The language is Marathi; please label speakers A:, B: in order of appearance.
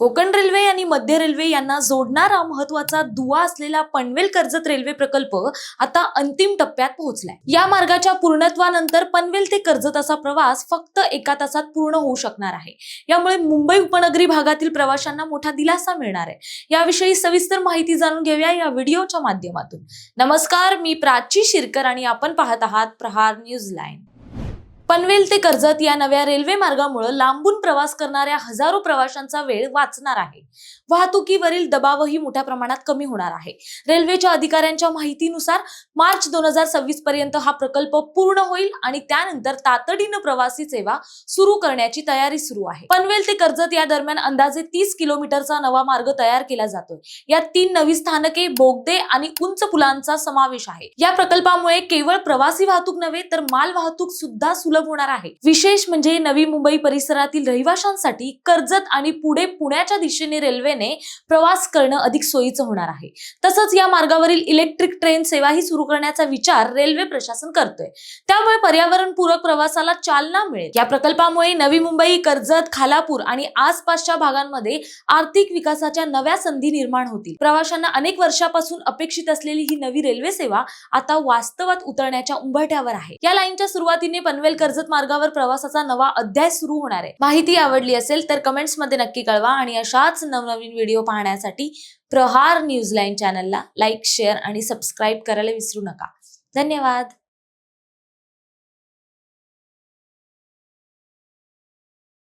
A: कोकण रेल्वे आणि मध्य रेल्वे यांना जोडणारा महत्त्वाचा दुवा असलेला पनवेल कर्जत रेल्वे प्रकल्प आता अंतिम टप्प्यात पोहोचलाय. या मार्गाच्या पूर्णत्वानंतर पनवेल ते कर्जत असा प्रवास फक्त एका तासात पूर्ण होऊ शकणार आहे. यामुळे मुंबई उपनगरी भागातील प्रवाशांना मोठा दिलासा मिळणार आहे. याविषयी सविस्तर माहिती जाणून घेऊया या व्हिडिओच्या माध्यमातून. नमस्कार मी प्राची शिरकर आणि आपण पाहत आहात प्रहार न्यूज लाईन. पनवेल ते कर्जत या नव्या रेल्वे मार्गामुळे लांबून प्रवास करणाऱ्या हजारो प्रवाशांचा वेळ वाचणार आहे. वाहतुकीवरील दबावही मोठ्या प्रमाणात कमी होणार आहे. रेल्वेच्या अधिकाऱ्यांच्या माहितीनुसार मार्च दोन हजार सव्वीस पर्यंत हा प्रकल्प पूर्ण होईल आणि त्यानंतर तातडीनं प्रवासी सेवा सुरू करण्याची तयारी सुरू आहे. पनवेल ते कर्जत या दरम्यान अंदाजे तीस किलोमीटरचा नवा मार्ग तयार केला जातोय. यात तीन नवी स्थानके बोगदे आणि उंच पुलांचा समावेश आहे. या प्रकल्पामुळे केवळ प्रवासी वाहतूक नव्हे तर माल वाहतूक सुद्धा सुलभ होणार आहे. विशेष म्हणजे नवी मुंबई परिसरातील रहिवाशांसाठी कर्जत आणि पुढे पुण्याच्या दिशेने रेल्वेने प्रवास करणं अधिक सोयीचं होणार आहे. तसंच या मार्गावरील इलेक्ट्रिक ट्रेन सेवाही सुरू करण्याचा विचार रेल्वे प्रशासन करतोय. त्यामुळे पर्यावरणपूरक प्रवासाला चालना मिळेल. या प्रकल्पामुळे नवी मुंबई कर्जत खालापूर आणि आसपासच्या भागांमध्ये आर्थिक विकासाच्या नव्या संधी निर्माण होतील. प्रवाशांना अनेक वर्षापासून अपेक्षित असलेली ही नवी रेल्वे सेवा आता वास्तवात उतरण्याच्या उंबरठ्यावर आहे. या लाईनच्या सुरुवातीने पनवेलकर कर्जत मार्गावर प्रवासाचा नवा अध्याय सुरू होणार आहे. माहिती आवडली असेल तर कमेंट्समध्ये नक्की कळवा आणि अशाच नवनवीन व्हिडिओ पाहण्यासाठी प्रहार न्यूज लाईन चॅनलला लाईक शेअर आणि सबस्क्राईब करायला विसरू नका. धन्यवाद.